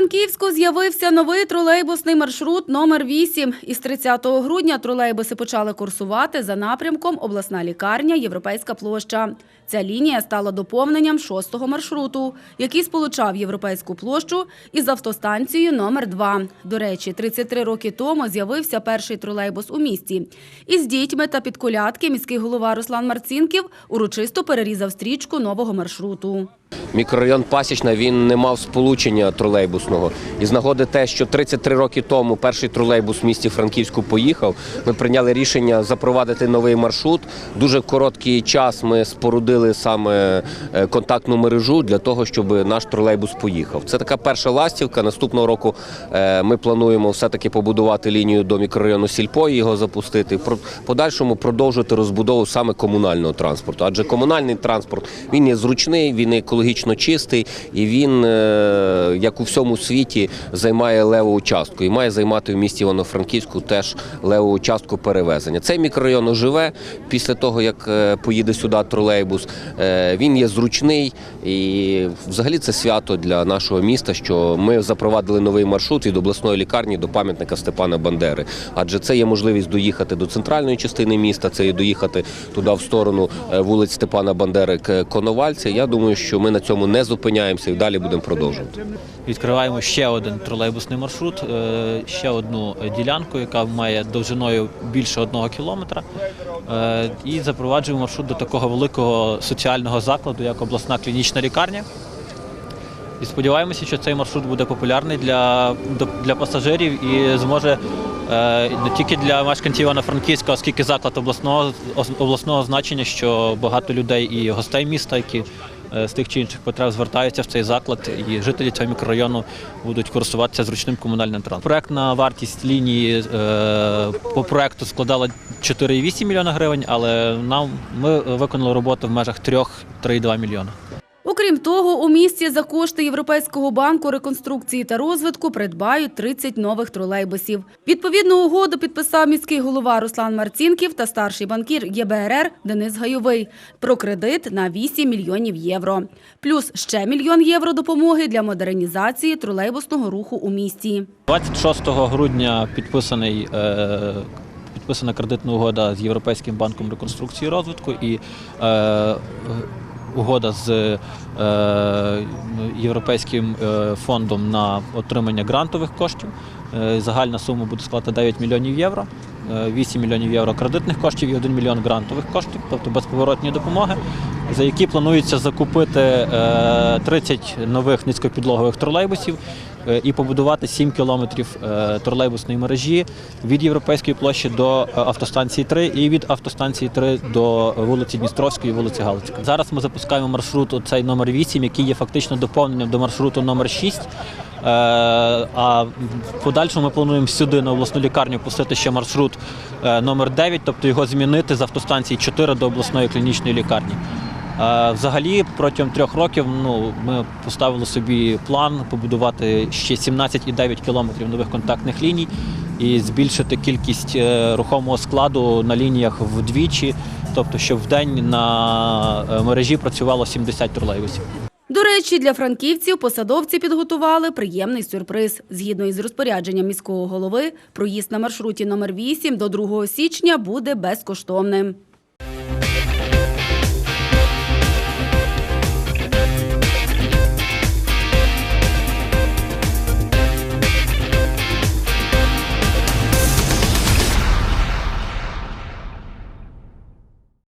Івано-Франківську з'явився новий тролейбусний маршрут номер 8. Із 30 грудня тролейбуси почали курсувати за напрямком обласна лікарня Європейська площа. Ця лінія стала доповненням шостого маршруту, який сполучав Європейську площу із автостанцією номер 2. До речі, 33 роки тому з'явився перший тролейбус у місті. Із дітьми та під колядки міський голова Руслан Марцінків урочисто перерізав стрічку нового маршруту. Мікрорайон Пасічна він не мав сполучення тролейбусного. І з нагоди те, що 33 роки тому перший тролейбус в місті Франківську поїхав, ми прийняли рішення запровадити новий маршрут. Дуже короткий час ми спорудили саме е, контактну мережу для того, щоб наш тролейбус поїхав. Це така перша ластівка. Наступного року е, ми плануємо все-таки побудувати лінію до мікрорайону Сільпо і його запустити. В подальшому продовжити розбудову саме комунального транспорту. Адже комунальний транспорт він є зручний, він екологічно чистий і він, е, як у всьому світі, займає леву частку і має займати в місті Івано-Франківську теж леву частку перевезення. Цей мікрорайон оживе після того, як е, поїде сюди тролейбус. Е, Він є зручний і взагалі це свято для нашого міста, що ми запровадили новий маршрут від обласної лікарні до пам'ятника Степана Бандери. Адже це є можливість доїхати до центральної частини міста, це є доїхати туди в сторону вулиць Степана Бандери Коновальця. Я думаю, що ми на цьому не зупиняємося і далі будемо продовжувати. Відкриваємо ще один тролейбусний маршрут, е, ще одну ділянку, яка має довжиною більше одного кілометра. Е, І запроваджуємо маршрут до такого великого соціального закладу, як обласна клінічна лікарня. І сподіваємося, що цей маршрут буде популярний для, для пасажирів і зможе е, не тільки для мешканців Івано-Франківська, оскільки заклад обласного, обласного значення, що багато людей і гостей міста, які з тих чи інших потреб звертаються в цей заклад, і жителі цього мікрорайону будуть користуватися зручним комунальним транспортом. Проектна вартість лінії е, по проекту складала 4,8 мільйона гривень, але нам ми виконали роботу в межах 3-3,2 мільйона. Того, у місті за кошти Європейського банку реконструкції та розвитку придбають 30 нових тролейбусів. Відповідну угоду підписав міський голова Руслан Марцінків та старший банкір єБРР Денис Гайовий про кредит на 8 мільйонів євро. Плюс ще мільйон євро допомоги для модернізації тролейбусного руху у місті. 26 грудня підписаний. Е, Підписана кредитна угода з Європейським банком реконструкції і розвитку і е, угода з е, Європейським е, фондом на отримання грантових коштів. Е, загальна сума буде складати 9 мільйонів євро. е, 8 мільйонів євро кредитних коштів і 1 мільйон грантових коштів, тобто безповоротні допомоги, за які планується закупити е, 30 нових низькопідлогових тролейбусів і побудувати 7 кілометрів е, тролейбусної мережі від Європейської площі до е, автостанції 3 і від автостанції 3 до вулиці Дністровської і вулиці Галицької. Зараз ми запускаємо маршрут оцей номер 8, який є фактично доповненням до маршруту номер 6. Е, А в подальшому ми плануємо сюди на обласну лікарню пустити ще маршрут е, номер 9, тобто його змінити з автостанції 4 до обласної клінічної лікарні. Взагалі, протягом трьох років ну, ми поставили собі план побудувати ще 17,9 кілометрів нових контактних ліній і збільшити кількість е, рухомого складу на лініях вдвічі, тобто щоб в день на е, мережі працювало 70 тролейбусів. До речі, для франківців посадовці підготували приємний сюрприз. Згідно із розпорядженням міського голови, проїзд на маршруті номер 8 до 2 січня буде безкоштовним.